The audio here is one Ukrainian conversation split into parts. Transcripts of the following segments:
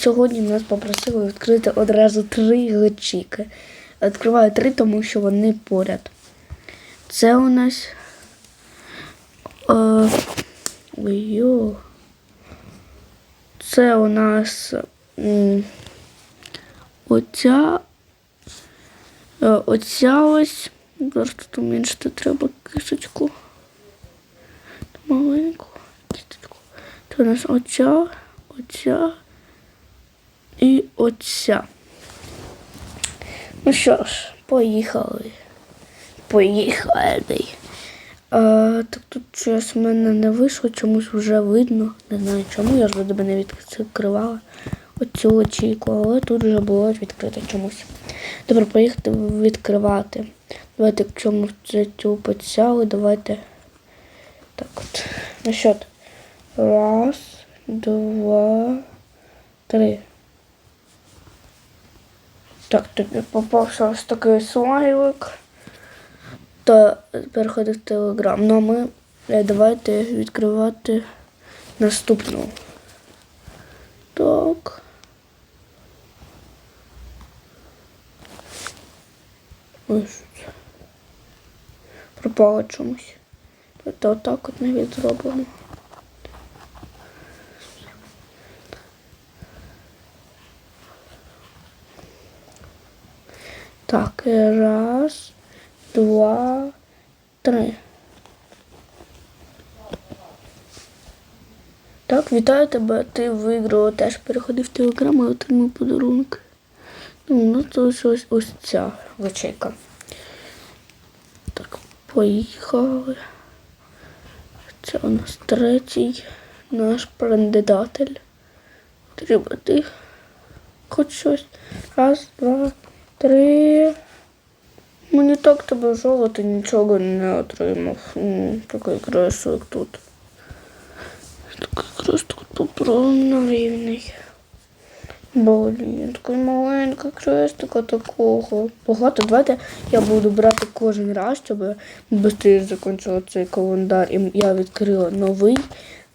Сьогодні нас попросили відкрити одразу три глечики. Відкриваю три, тому що вони поряд. Це у нас. Е, ой-йо. Це у нас оця. е, Оця ось. Зараз тут уменьшити треба кишечку. Маленьку кісточку. Це у нас оця, оця і оця. Ну що ж, поїхали. Поїхали. А, так тут щось в мене не вийшло, чомусь вже видно. Не знаю чому, я ж до мене відкривала оцю очійку, але тут вже було відкрито чомусь. Добре, поїхати відкривати. Давайте, ми це цю поцяли, давайте. Так от. На счет. Раз, два, три. Так, тобі попався ось такий смайлик. Та переходи в Телеграм. Ну а ми е, давайте відкривати наступну. Так. Ось. Пропало чомусь. Тобто отак от навіть зробимо. Так, раз, два, три. Так, вітаю тебе. Ти виграла теж переходи в телеграм і отримав подарунок. Ну, у нас залишилась ось ця ячейка. Так, поїхали. Це у нас третій наш кандидатель. Треба ти хоч щось. Раз, два, три. Мені так тебе жало, ти нічого не отримав. М, Такий красок тут. Такий красок тут правильно рівний. Блін, такий маленький крестика такого. Багато. Давайте я буду брати кожен раз, щоб швидше закінчила цей календар. І я відкрила новий.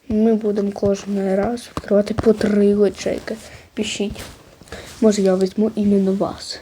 Ми будемо кожен раз відкривати по три ячейки. Пишіть. Може я візьму іменно вас.